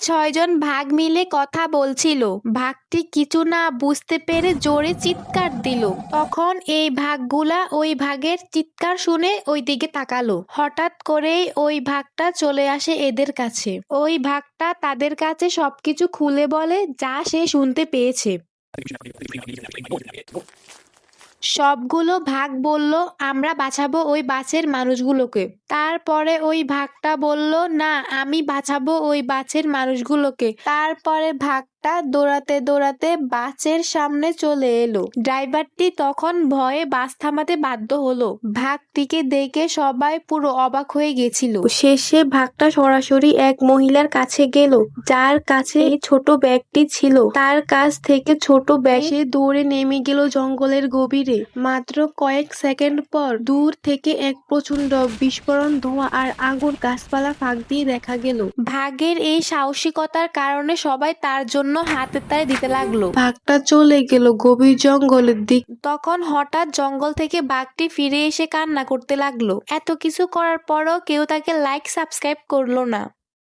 ছয়জন ভাগ মিলে কথা বলছিল। ভাগটি কিছু না বুঝতে পেরে জোরে চিৎকার দিল। তখন এই ভাগগুলা ওই ভাগের চিৎকার শুনে ওই দিকে তাকালো। হঠাৎ করেই ওই ভাগটা চলে আসে এদের কাছে। ওই ভাগটা তাদের কাছে সবকিছু খুলে বলে, যা সে শুনতে পেয়েছে। সবগুলো ভাগ বলল, আমরা বাঁচাবো ওই বাসের মানুষগুলোকে। তারপরে ওই ভাগটা বলল, না, আমি বাঁচাবো ওই বাসের মানুষগুলোকে। তারপরে ভাগটা দৌড়াতে দৌড়াতে বাসের সামনে চলে এলো। ড্রাইভারটি তখন ভয়ে বাস থামাতে বাধ্য হলো। ভাগটিকে দেখে সবাই পুরো অবাক হয়ে গেছিল। শেষে ভাগটা সরাসরি এক মহিলার কাছে গেল, যার কাছে ছোট ব্যাগটি ছিল। তার কাছ থেকে ছোট ব্যাগ দৌড়ে নেমে গেল জঙ্গলের গভীরে। মাত্র কয়েক সেকেন্ড পর দূর থেকে এক প্রচণ্ড বিস্ফোরণ ধোঁয়া আর আগুন গাছপালা ফাঁক দিয়ে দেখা গেল। ভাগের এই সাহসিকতার কারণে সবাই তার জন্য হাতে তাই দিতে লাগল। ভাগটা চলে গেল গভীর জঙ্গলের দিক। তখন হঠাৎ জঙ্গল থেকে বাঘটি ফিরে এসে কান্না করতে লাগল। এত কিছু করার পরও কেউ তাকে লাইক সাবস্ক্রাইব করল না।